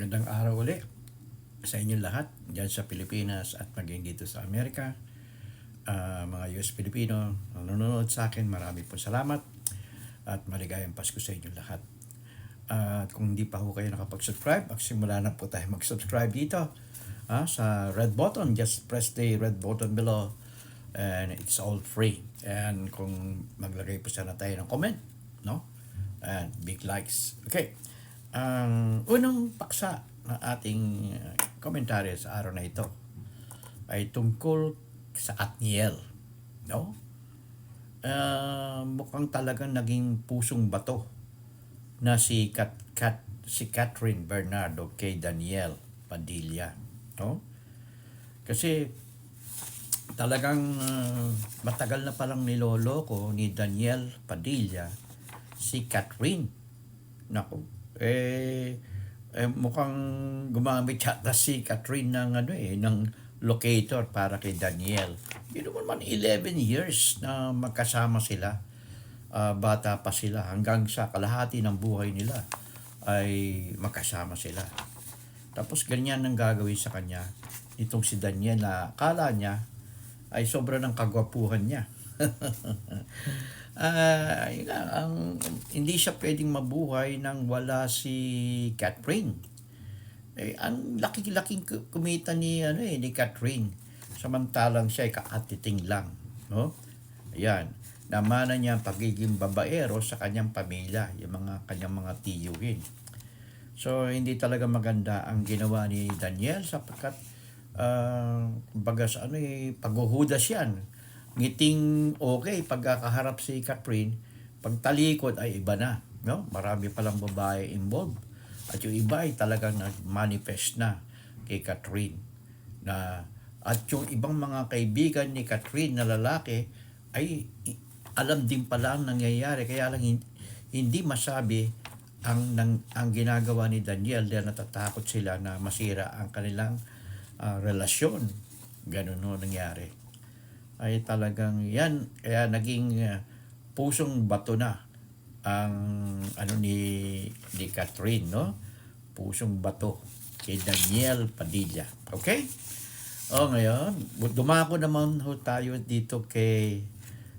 Magandang araw uli sa inyong lahat dyan sa Pilipinas at maging dito sa Amerika. Ah, mga US Pilipino na nanonood sa akin, marami po salamat at maligayang Pasko sa inyong lahat. At kung hindi pa ho kayo nakapag-subscribe, magsimula na po tayo mag-subscribe dito ah, sa red button. Just press the red button below and it's all free. And kung maglagay po sana tayo ng comment, no? And big likes. Okay. Ang unang paksa ng ating uh, komentaryo sa araw na ito ay tungkol sa Atniel. No? Ah, mukhang talagang naging pusong bato na si Kat, Kat, si Catherine Bernardo kay Daniel Padilla. No? Kasi talagang ah, matagal na palang niloloko ni Daniel Padilla si Catherine. Naku, eh, eh mukhang gumamit yata si Catherine ng ano eh, ng locator para kay Daniel. Yun naman 11 years na magkasama sila. Ah, bata pa sila hanggang sa kalahati ng buhay nila ay magkasama sila. Tapos ganyan ang gagawin sa kanya itong si Daniel na akala niya ay sobra ng kagwapuhan niya. Ah, yun nga, ang, hindi siya pwedeng mabuhay nang wala si Catherine. Eh, ang laki-laking ku- kumita ni, ano eh, ni Catherine. Samantalang siya ay kaatiting lang. No? Ayan. Namana niya ang pagiging babaero sa kanyang pamilya, yung mga kanyang mga tiyuhin. So, hindi talaga maganda ang ginawa ni Daniel sapagkat uh, kumbaga sa ano eh, paghuhudas yan. Ngiting okay, pagkakaharap si Catherine, pagtalikod ay iba na. No? Marami palang babae involved. At yung iba ay talagang nag-manifest na kay Catherine. Na, at yung ibang mga kaibigan ni Catherine na lalaki ay alam din pala ang nangyayari. Kaya lang hin- hindi masabi ang, nang, ang ginagawa ni Daniel dahil natatakot sila na masira ang kanilang ah, relasyon. Ganun no nangyari ay talagang yan. Kaya naging uh, pusong bato na ang ano ni ni Catherine no? Pusong bato kay Daniel Padilla. Okay? Oh ngayon dumako naman ho tayo dito kay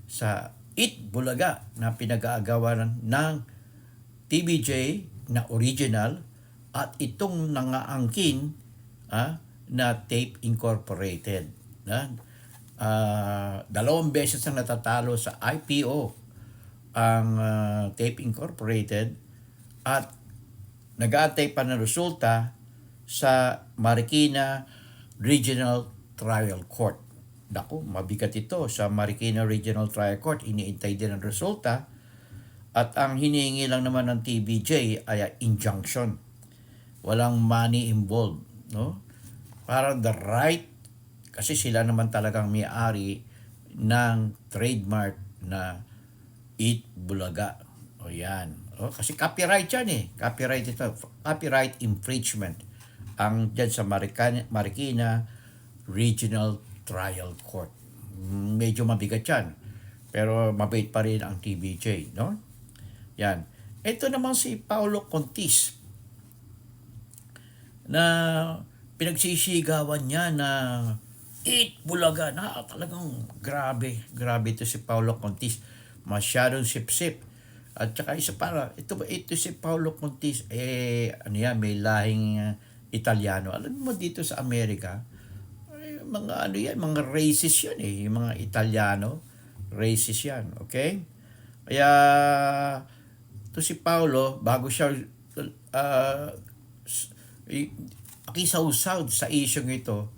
sa It Bulaga na pinag-aagawan ng TBJ na original at itong nangaangkin ah, na Tape Incorporated na Ah, dalawang beses na natatalo sa IPO ang ah, Tape Incorporated at nag-aantay pa ng resulta sa Marikina Regional Trial Court. Naku, mabigat ito sa Marikina Regional Trial Court. Iniintay din ang resulta. At ang hinihingi lang naman ng TBJ ay injunction. Walang money involved. No? Para the right kasi sila naman talagang may-ari ng trademark na Eat Bulaga. O yan. O, kasi copyright yan eh. Copyright ito. Copyright infringement. Ang dyan sa Marikina, Marikina Regional Trial Court. Medyo mabigat yan. Pero mabait pa rin ang TBJ. No? Yan. Ito naman si Paulo Contis na pinagsisigawan niya na Eat Bulaga na talagang grabe. Grabe ito si Paulo Contis. Masyadong sip-sip. At saka isa para, ito ba ito si Paulo Contis, eh, ano yan, may lahing uh, Italiano. Alam mo dito sa Amerika, eh, mga ano yan, mga racist yan eh, yung mga Italiano, racist yan, okay? Kaya, to si Paulo, bago siya, uh, akisaw-saw sa isyong ito,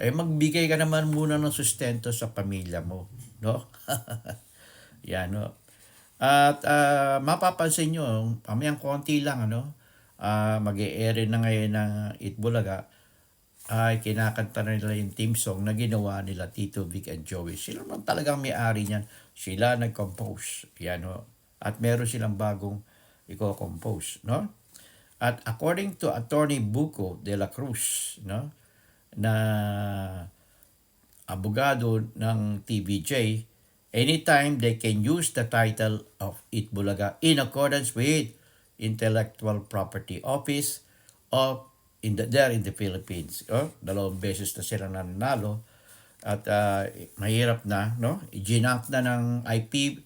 eh magbigay ka naman muna ng sustento sa pamilya mo, no? Yan, no? At uh, mapapansin nyo, pamayang konti lang, ano, uh, mag e na ngayon ng Itbulaga, ay kinakanta na nila yung team song na ginawa nila Tito, Vic, and Joey. Sila naman talagang may-ari niyan. Sila nag-compose. Yan, no? At meron silang bagong i-compose, no? At according to Attorney Buco de la Cruz, no? Na abogado ng TVJ, anytime they can use the title of Itbulaga in accordance with Intellectual Property Office of in the, there in the Philippines. Oh, dalawang beses na sila nanalo at ah, mahirap na, no? Ginamp na ng IP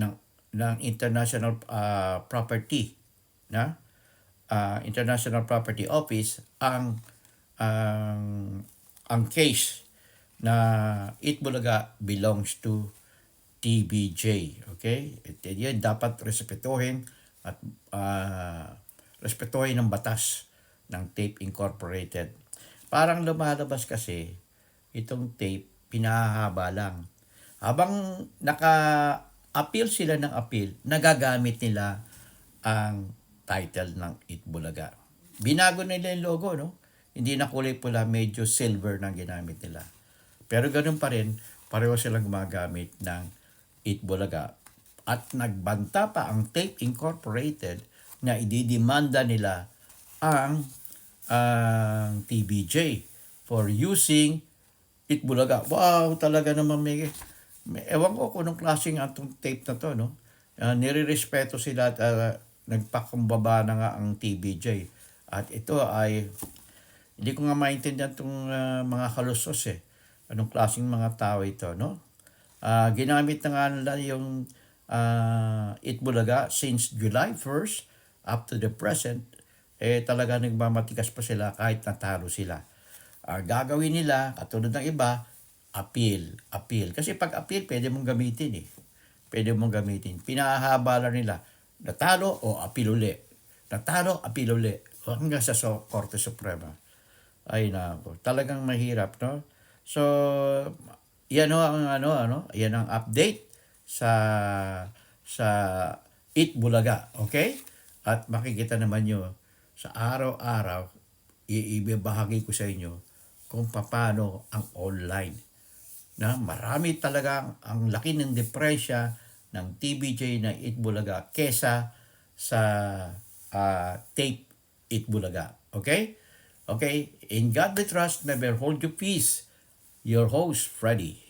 ng ng International ah, Property na ah, International Property Office ang ang ang case na Itbulaga belongs to TBJ. Okay? At yan dapat respetuhin at ah, respetuhin ng batas ng Tape Incorporated. Parang lumalabas kasi itong tape pinahaba lang. Habang naka-appeal sila ng appeal, nagagamit nila ang title ng Itbulaga. Binago nila yung logo, no? Hindi na kulay pula, medyo silver na ginamit nila. Pero ganun pa rin, pareho silang gumagamit ng Itbulaga. At nagbanta pa ang Tape Incorporated na ididemanda nila ang ang TBJ for using Itbulaga. Wow, talaga naman may, may ewan ko kung anong klaseng atong tape na to, no? Uh, nirirespeto sila at ah, nagpakumbaba na nga ang TBJ. At ito ay, hindi ko nga maintindihan itong ah, mga kalusos eh. Anong klaseng mga tao ito, no? Ah, ginamit na nga nila yung ah, Itbulaga since July 1st up to the present, eh talaga nagmamatikas pa sila kahit natalo sila. Ah, gagawin nila, katulad ng iba, appeal, appeal. Kasi pag appeal, pwede mong gamitin eh. Pwede mong gamitin. Pinahahaba lang nila. Natalo o appeal uli. Natalo, appeal uli. Hanggang sa Korte Suprema. Ay nako, talagang mahirap, no? So, yan ho ang ano, ano, yan ang update sa sa Eat Bulaga, okay? At makikita naman nyo sa araw-araw, iibahagi ko sa inyo kung paano ang online. Na marami talaga ang laki ng depresya ng TBJ na Eat Bulaga kesa sa ah, tape Eat Bulaga. Okay? Okay? In God we trust, never hold your peace. Your host, Freddy.